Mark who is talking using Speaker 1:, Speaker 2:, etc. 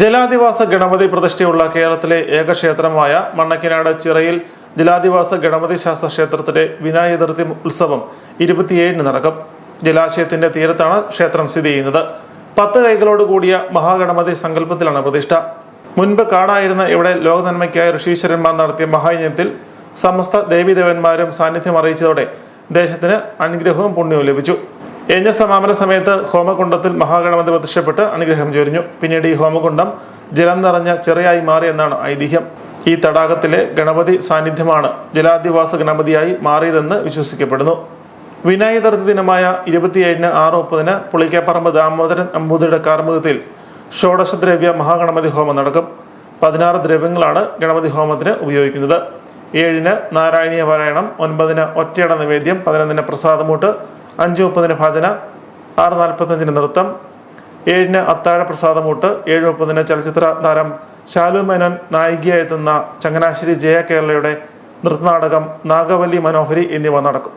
Speaker 1: ജലാധിവാസ ഗണപതി പ്രതിഷ്ഠയുള്ള കേരളത്തിലെ ഏക ക്ഷേത്രമായ മണ്ണക്കിനാട് ചിറയിൽ ജലാധിവാസ ഗണപതി ശാസ്ത്ര ക്ഷേത്രത്തിലെ വിനായകർത്തി ഉത്സവം ഇരുപത്തിയേഴിന് നടക്കും. ജലാശയത്തിന്റെ തീരത്താണ് ക്ഷേത്രം സ്ഥിതി ചെയ്യുന്നത്. പത്ത് കൈകളോട് കൂടിയ മഹാഗണപതി സങ്കല്പത്തിലാണ് പ്രതിഷ്ഠ. മുൻപ് കാണായിരുന്ന ഇവിടെ ലോകനന്മയ്ക്കായി ഋഷീശ്വരന്മാർ നടത്തിയ മഹായജ്ഞത്തിൽ സമസ്ത ദേവീദേവന്മാരും സാന്നിധ്യം അറിയിച്ചതോടെ ദേശത്തിന് അനുഗ്രഹവും പുണ്യവും ലഭിച്ചു. യജ്ഞ സമാപന സമയത്ത് ഹോമകുണ്ടത്തിൽ മഹാഗണപതി പ്രത്യക്ഷപ്പെട്ട് അനുഗ്രഹം ചൊരിഞ്ഞു. പിന്നീട് ഈ ഹോമകുണ്ടം ജലം നിറഞ്ഞ ചെറിയായി മാറിയെന്നാണ് ഐതിഹ്യം. ഈ തടാകത്തിലെ ഗണപതി സാന്നിധ്യമാണ് ജലാധിവാസ ഗണപതിയായി മാറിയതെന്ന് വിശ്വസിക്കപ്പെടുന്നു. വിനായക ദിനമായ ഇരുപത്തിയേഴിന് ആറ് മുപ്പതിന് പുളിക്കാപ്പറമ്പ് ദാമോദരൻ നമ്പൂതിരിയുടെ കാർമുഖത്തിൽ ഷോഡശദ്രവ്യ മഹാഗണപതി ഹോമം നടക്കും. പതിനാറ് ദ്രവ്യങ്ങളാണ് ഗണപതി ഹോമത്തിന് ഉപയോഗിക്കുന്നത്. ഏഴിന് നാരായണീയ പാരായണം ഒൻപതിന് ഒറ്റയട നിവേദ്യം പതിനൊന്നിന് പ്രസാദമൂട്ട് അഞ്ച് മുപ്പതിന് ഭജന ആറ് നാൽപ്പത്തഞ്ചിന് നൃത്തം ഏഴിന് അത്താഴ പ്രസാദമൂട്ട് ഏഴ് മുപ്പതിന് ചലച്ചിത്ര താരം ശാലു മേനോൻ നായികയായെത്തുന്ന ചങ്ങനാശ്ശേരി ജയ കേരളയുടെ നൃത്തനാടകം നാഗവല്ലി മനോഹരി എന്നിവ നടക്കും.